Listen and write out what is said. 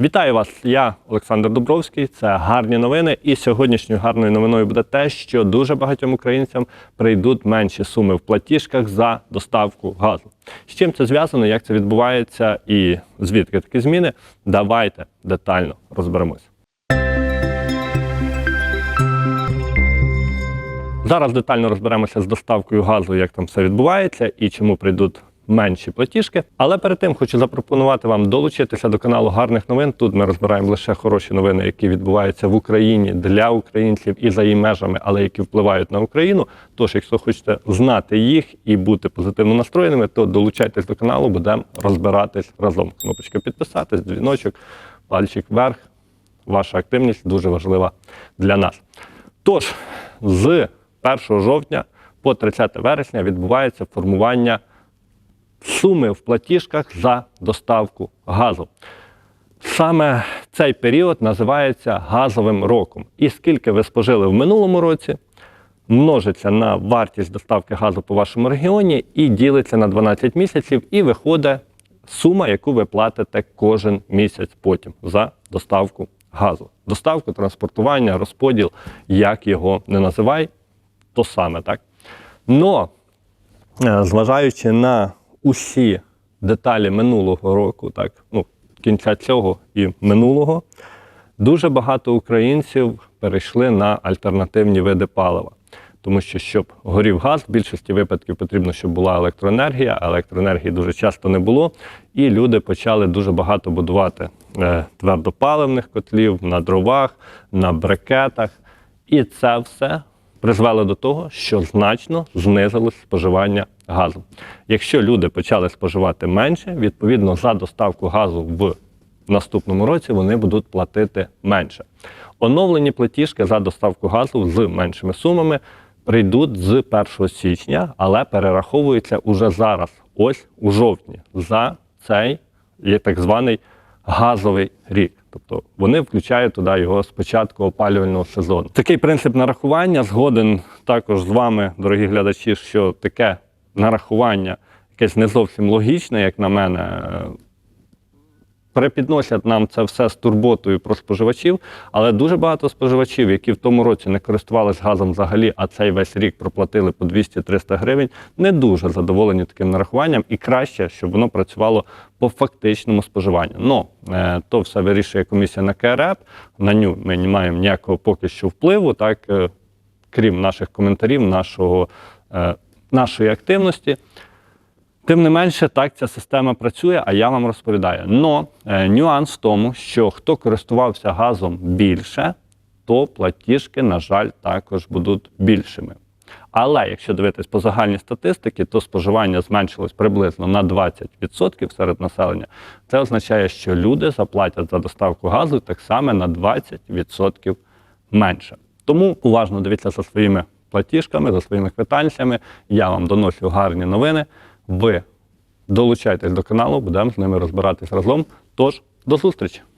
Вітаю вас! Я Олександр Дубровський. Це гарні новини. І сьогоднішньою гарною новиною буде те, що дуже багатьом українцям прийдуть менші суми в платіжках за доставку газу. З чим це зв'язано, як це відбувається і звідки такі зміни? Давайте детально розберемось. Зараз детально розберемося з доставкою газу, як там все відбувається і чому прийдуть менші платіжки. Але перед тим хочу запропонувати вам долучитися до каналу гарних новин. Тут ми розбираємо лише хороші новини, які відбуваються в Україні для українців і за її межами, але які впливають на Україну. Тож, якщо хочете знати їх і бути позитивно настроєними, то долучайтесь до каналу, будемо розбиратись разом. Кнопочка підписатись, дзвіночок, пальчик вверх. Ваша активність дуже важлива для нас. Тож, з 1 жовтня по 30 вересня відбувається формування суми в платіжках за доставку газу. Саме цей період називається газовим роком. І скільки ви спожили в минулому році, множиться на вартість доставки газу по вашому регіоні і ділиться на 12 місяців, і виходить сума, яку ви платите кожен місяць потім за доставку газу. Доставку, транспортування, розподіл, як його не називай, то саме так. Но, е, зважаючи на усі деталі минулого року, так, ну, кінця цього і минулого, дуже багато українців перейшли на альтернативні види палива. Тому що, щоб горів газ, в більшості випадків потрібно, щоб була електроенергія, а електроенергії дуже часто не було. І люди почали дуже багато будувати е, твердопаливних котлів на дровах, на брикетах. І це все призвело до того, що значно знизилось споживання газу. Якщо люди почали споживати менше, відповідно за доставку газу в наступному році вони будуть платити менше. Оновлені платіжки за доставку газу з меншими сумами прийдуть з 1 січня, але перераховуються уже зараз, ось у жовтні, за цей так званий газовий рік. Тобто вони включають туди його з початку опалювального сезону. Такий принцип нарахування згоден також з вами, дорогі глядачі, що таке нарахування якесь не зовсім логічне, як на мене. Перепідносять нам це все з турботою про споживачів, але дуже багато споживачів, які в тому році не користувалися газом взагалі, а цей весь рік проплатили по 200-300 гривень, не дуже задоволені таким нарахуванням, і краще, щоб воно працювало по фактичному споживанню. Ну то все вирішує комісія на КРЕП. На ню ми не маємо ніякого поки що впливу, так е, крім наших коментарів, нашого, е, нашої активності. Тим не менше, так ця система працює, а я вам розповідаю. Но е, нюанс в тому, що хто користувався газом більше, то платіжки, на жаль, також будуть більшими. Але якщо дивитись по загальній статистиці, то споживання зменшилось приблизно на 20% серед населення. Це означає, що люди заплатять за доставку газу так само на 20% менше. Тому уважно дивіться за своїми платіжками, за своїми квитанціями. Я вам доношу гарні новини. Ви долучайтесь до каналу, будемо з ними розбиратись разом. Тож, до зустрічі!